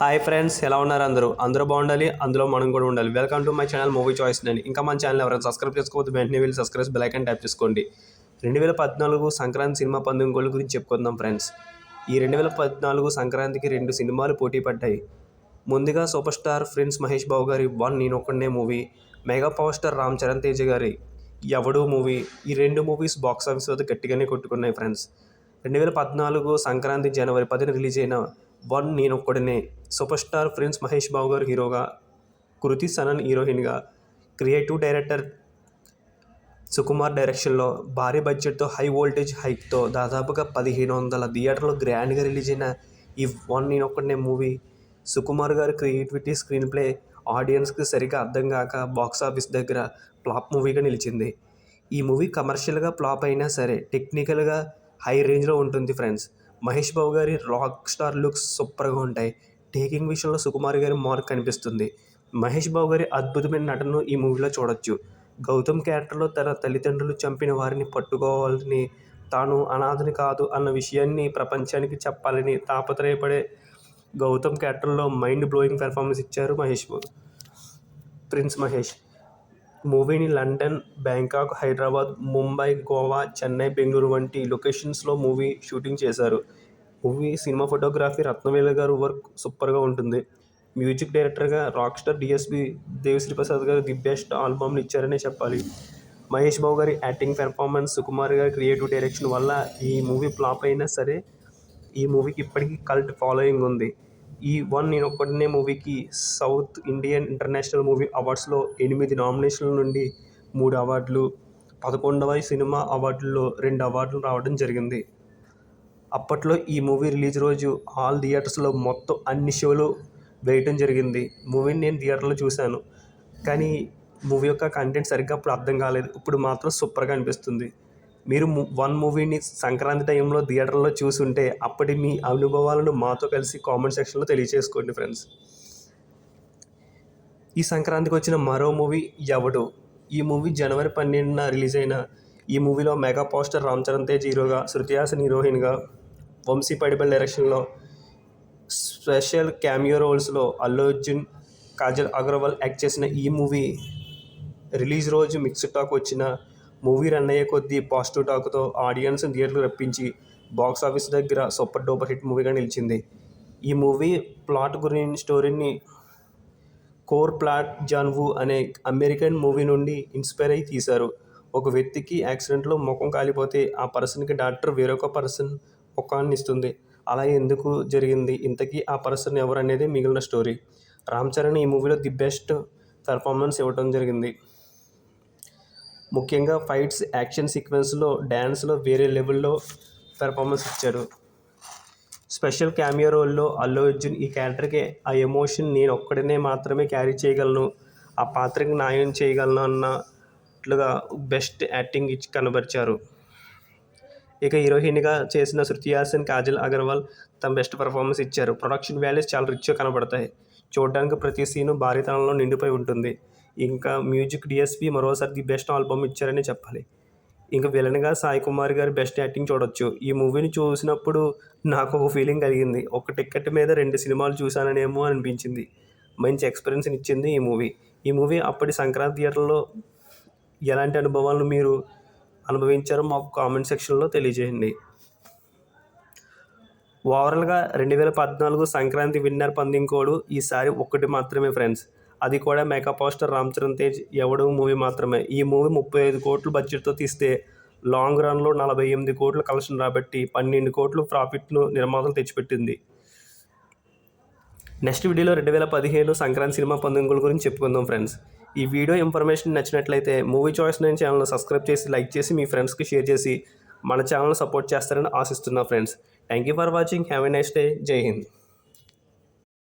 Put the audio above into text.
Hi friends ఎలా ఉన్నారు అందరూ? అందరూ బాగుండాలి అందులో మనం కూడా ఉండాలి. Welcome to my channel movie choice నేను ఇంకా మన ఛానల్ ఎవరైనా సబ్స్క్రైబ్ చేసుకోవద్దు వెంటనే వెళ్ళి సబ్స్క్రైబ్ బెల్ ఐకన్ ట్యాప్ చేసుకోండి. రెండు వేల పద్నాలుగు సంక్రాంతి సినిమా పంతొమ్మిది గురించి చెప్పుకుందాం ఫ్రెండ్స్ ఈ రెండు వేల పద్నాలుగు సంక్రాంతికి రెండు సినిమాలు పోటీ పడ్డాయి. ముందుగా super star friends Mahesh Babu గారి వన్ నేను ఒక్కడే movie mega power star Ram Charan Teja గారి ఎవడు మూవీ ఈ రెండు మూవీస్ బాక్స్ ఆఫీస్ వద్ద గట్టిగానే కొట్టుకున్నాయి ఫ్రెండ్స్ రెండు వేల పద్నాలుగు సంక్రాంతి జనవరి పదిన రిలీజ్ అయిన వన్ నేను ఒక్కడనే super star friends Mahesh Babu గారు హీరోగా కృతి సనన్ హీరోయిన్గా క్రియేటివ్ డైరెక్టర్ సుకుమార్ డైరెక్షన్లో భారీ బడ్జెట్తో హై వోల్టేజ్ హైక్తో దాదాపుగా పదిహేను వందల థియేటర్లో గ్రాండ్గా రిలీజ్ అయిన ఈ వన్ నేను ఒక్కడనే మూవీ సుకుమార్ గారి క్రియేటివిటీ స్క్రీన్ ప్లే ఆడియన్స్కి సరిగా అర్థం కాక బాక్స్ ఆఫీస్ దగ్గర ఫ్లాప్ మూవీగా నిలిచింది. ఈ మూవీ కమర్షియల్గా ఫ్లాప్ అయినా సరే టెక్నికల్గా హై రేంజ్లో ఉంటుంది ఫ్రెండ్స్. మహేష్ బాబు గారి రాక్ స్టార్ లుక్స్ సూపర్గా ఉంటాయి. టేకింగ్ విషయంలో సుకుమార్ గారి మార్క్ కనిపిస్తుంది. మహేష్ బాబు గారి అద్భుతమైన నటనను ఈ మూవీలో చూడొచ్చు. గౌతమ్ క్యారెక్టర్లో తన తల్లిదండ్రులు చంపిన వారిని పట్టుకోవాలని తాను అనాథని కాదు అన్న విషయాన్ని ప్రపంచానికి చెప్పాలని తాపత్రయపడే గౌతమ్ క్యారెక్టర్లో మైండ్ బ్లోయింగ్ పెర్ఫార్మెన్స్ ఇచ్చారు మహేష్ బాబు. ప్రిన్స్ మహేష్. మూవీని లండన్ బ్యాంకాక్ హైదరాబాద్ ముంబై గోవా చెన్నై బెంగళూరు వంటి లొకేషన్స్లో మూవీ షూటింగ్ చేశారు. మూవీ సినిమా ఫోటోగ్రఫీ రత్నవేల గారు వర్క్ సూపర్గా ఉంటుంది. మ్యూజిక్ డైరెక్టర్గా rock star DSP Devi Sri Prasad గారు ది బెస్ట్ ఆల్బమ్ని ఇచ్చారనే చెప్పాలి. మహేష్ బాబు గారి యాక్టింగ్ పెర్ఫార్మెన్స్ సుకుమార్ గారి క్రియేటివ్ డైరెక్షన్ వల్ల ఈ మూవీ ఫ్లాప్ అయినా సరే ఈ మూవీకి ఇప్పటికీ కల్ట్ ఫాలోయింగ్ ఉంది. ఈ వన్ నేను ఒక్కడనే మూవీకి సౌత్ ఇండియన్ ఇంటర్నేషనల్ మూవీ అవార్డ్స్లో ఎనిమిది నామినేషన్ల నుండి మూడు అవార్డులు పదకొండవ సినిమా అవార్డుల్లో రెండు అవార్డులు రావడం జరిగింది. అప్పట్లో ఈ మూవీ రిలీజ్ రోజు ఆల్ థియేటర్స్లో మొత్తం అన్ని షోలు వేయటం జరిగింది. మూవీని నేను థియేటర్లో చూశాను. కానీ మూవీ యొక్క కంటెంట్ సరిగ్గా అప్పుడు అర్థం కాలేదు. ఇప్పుడు మాత్రం సూపర్గా అనిపిస్తుంది. మీరు వన్ మూవీని సంక్రాంతి టైంలో థియేటర్లో చూసుంటే అప్పటి మీ అనుభవాలను మాతో కలిసి కామెంట్ సెక్షన్లో తెలియజేసుకోండి ఫ్రెండ్స్ ఈ సంక్రాంతికి వచ్చిన మరో మూవీ ఎవడు? ఈ మూవీ జనవరి పన్నెండున రిలీజ్ అయిన ఈ మూవీలో మెగా పోస్టర్ రామ్ చరణ్ తేజ్ హీరోగా శృతి హాసన్ హీరోయిన్గా వంశీ పడిబల్ డైరెక్షన్లో స్పెషల్ క్యామియో రోల్స్లో అల్లు అర్జున్ కాజల్ అగర్వాల్ యాక్ట్ చేసిన ఈ మూవీ రిలీజ్ రోజు మిక్స్డ్ టాక్ వచ్చిన మూవీ రన్ అయ్యే కొద్దీ పాజిటివ్ టాక్తో ఆడియన్స్ థియేటర్లు రప్పించి బాక్స్ ఆఫీస్ దగ్గర సూపర్ డూపర్ హిట్ మూవీగా నిలిచింది. ఈ మూవీ ప్లాట్ గురించి స్టోరీని కోర్ ప్లాట్ జాన్వు అనే అమెరికన్ మూవీ నుండి ఇన్స్పైర్ అయి తీశారు. ఒక వ్యక్తికి యాక్సిడెంట్లో ముఖం కాలిపోతే ఆ పర్సన్కి డాక్టర్ వేరొక పర్సన్ ముఖాన్ని ఇస్తుంది. అలా ఎందుకు జరిగింది? ఇంతకీ ఆ పర్సన్ ఎవరు అనేది మిగిలిన స్టోరీ. రామ్ చరణ్ ఈ మూవీలో ది బెస్ట్ పెర్ఫార్మెన్స్ ఇవ్వడం జరిగింది. ముఖ్యంగా ఫైట్స్ యాక్షన్ సీక్వెన్స్లో డ్యాన్స్లో వేరే లెవెల్లో పెర్ఫార్మెన్స్ ఇచ్చారు. స్పెషల్ క్యామియో రోల్లో అల్లు అర్జున్ ఈ క్యారెక్టర్కి ఆ ఎమోషన్ నేను ఒక్కడనే మాత్రమే క్యారీ చేయగలను ఆ పాత్రకి న్యాయం చేయగలను అన్నట్లుగా బెస్ట్ యాక్టింగ్ ఇచ్చి కనబరిచారు. ఇక హీరోయిన్గా చేసిన శృతి హాసన్ కాజల్ అగర్వాల్ తమ బెస్ట్ పర్ఫార్మెన్స్ ఇచ్చారు. ప్రొడక్షన్ వాల్యూస్ చాలా రిచ్గా కనబడతాయి. చూడడానికి ప్రతి సీను భారీతనంలో నిండిపోయి ఉంటుంది. ఇంకా మ్యూజిక్ డిఎస్పి మరోసారి ది బెస్ట్ ఆల్బమ్ ఇచ్చారని చెప్పాలి. ఇంకా విలన్గా సాయి కుమార్ గారి బెస్ట్ యాక్టింగ్ చూడొచ్చు. ఈ మూవీని చూసినప్పుడు నాకు ఒక ఫీలింగ్ కలిగింది. ఒక టికెట్ మీద రెండు సినిమాలు చూశాననేమో అనిపించింది. మంచి ఎక్స్పీరియన్స్ని ఇచ్చింది ఈ మూవీ. ఈ మూవీ అప్పటి సంక్రాంతి థియేటర్లో ఎలాంటి అనుభవాలను మీరు అనుభవించారో మాకు కామెంట్ సెక్షన్లో తెలియజేయండి. ఓవరాల్గా రెండు వేల పద్నాలుగు సంక్రాంతి విన్నర్ పందింకోడు ఈసారి ఒక్కటి మాత్రమే ఫ్రెండ్స్. అది కూడా makeup poster Ram Charan Tej Yevadu movie మాత్రమే. ఈ మూవీ ముప్పై ఐదు కోట్లు బడ్జెట్తో తీస్తే లాంగ్ రన్లో నలభై ఎనిమిది కోట్లు కలెక్షన్ రాబట్టి పన్నెండు కోట్లు ప్రాఫిట్ను నిర్మాతలు తెచ్చిపెట్టింది. నెక్స్ట్ వీడియోలో రెండు వేల పదిహేను సంక్రాంతి సినిమా పందుగుల గురించి చెప్పుకుందాం ఫ్రెండ్స్. ఈ వీడియో ఇన్ఫర్మేషన్ నచ్చినట్లయితే మూవీ చాయిస్ నేను ఛానల్ను సబ్స్క్రైబ్ చేసి లైక్ చేసి మీ ఫ్రెండ్స్కి షేర్ చేసి మన ఛానల్ సపోర్ట్ చేస్తారని ఆశిస్తున్నా friends. Thank you for watching. Have a nice day. జై హింద్.